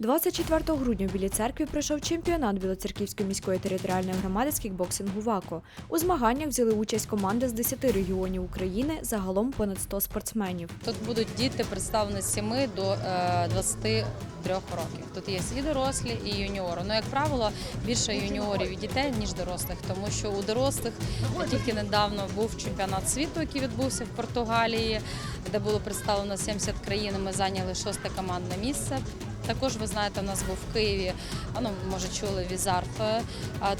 24 грудня в Білій церкві пройшов чемпіонат Білоцерківської міської територіальної громади з кікбоксингу ВАКО. У змаганнях взяли участь команди з 10 регіонів України, загалом понад 100 спортсменів. Тут будуть діти представлені з 7 до е, 23 років. Тут є і дорослі, і юніори. Ну, як правило, більше юніорів і дітей, ніж дорослих, тому що у дорослих тільки недавно був чемпіонат світу, який відбувся в Португалії, де було представлено 70 країн. Ми зайняли шосте командне місце. Також ви знаєте, у нас був в Києві. Ну, може, чули Візарф. е,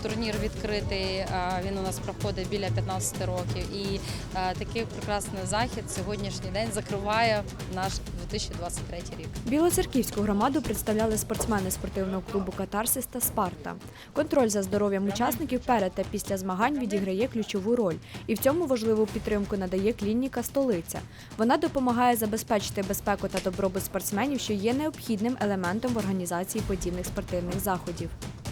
Турнір відкритий. Він у нас проходить біля 15 років. І е, такий прекрасний захід сьогоднішній день закриває наш 2023 рік. Білоцерківську громаду представляли спортсмени спортивного клубу Катарсис та Спарта. Контроль за здоров'ям учасників перед та після змагань відіграє ключову роль, і в цьому важливу підтримку надає клініка Столиця. Вона допомагає забезпечити безпеку та добробут спортсменів, що є необхідним елементом в організації подібних спортивних заходів.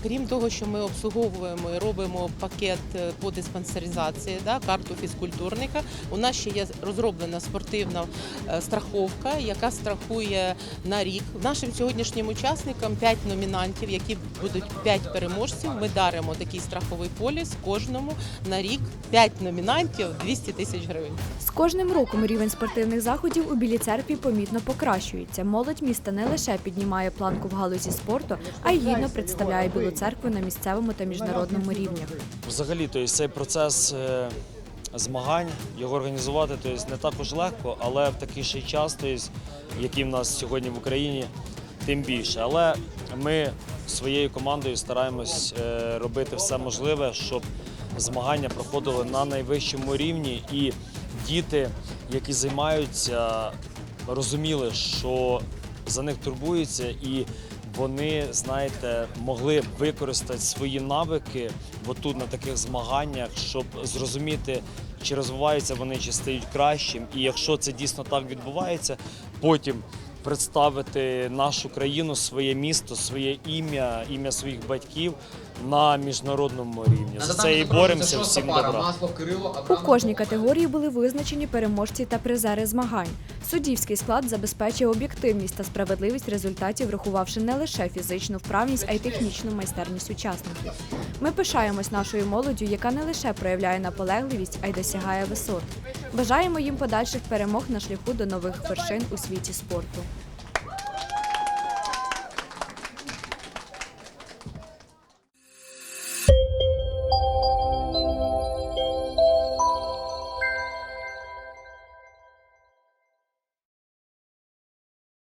Крім того, що ми обслуговуємо і робимо пакет е, по диспансеризації, да, карту фізкультурника, у нас ще є розроблена спортивна е, страховка, яка страхує на рік. Нашим сьогоднішнім учасникам 5 номінантів, які будуть 5 переможців. Ми даримо такий страховий поліс кожному на рік 5 номінантів 200 тисяч гривень. З кожним роком рівень спортивних заходів у Білій церкві помітно покращується. Молодь міста не лише піднімає планку в галузі спорту, а й гідно представляє Білу церкву на місцевому та міжнародному рівнях. Взагалі, тобто, цей процес е, змагань, його організувати тобто, не також легко, але в такий ще час, тобто, який в нас сьогодні в Україні, тим більше. Але ми своєю командою стараємось е, робити все можливе, щоб змагання проходили на найвищому рівні і діти, які займаються, розуміли, що за них турбуються і вони, знаєте, могли використати свої навики отут на таких змаганнях, щоб зрозуміти, чи розвиваються вони, чи стають кращим. І якщо це дійсно так відбувається, потім представити нашу країну, своє місто, своє ім'я, ім'я своїх батьків на міжнародному рівні. За це і боремося. Всім добра. У кожній категорії були визначені переможці та призери змагань. Суддівський склад забезпечує об'єктивність та справедливість результатів, врахувавши не лише фізичну вправність, а й технічну майстерність учасників. Ми пишаємось нашою молоддю, яка не лише проявляє наполегливість, а й досягає висот. Бажаємо їм подальших перемог на шляху до нових вершин у світі спорту.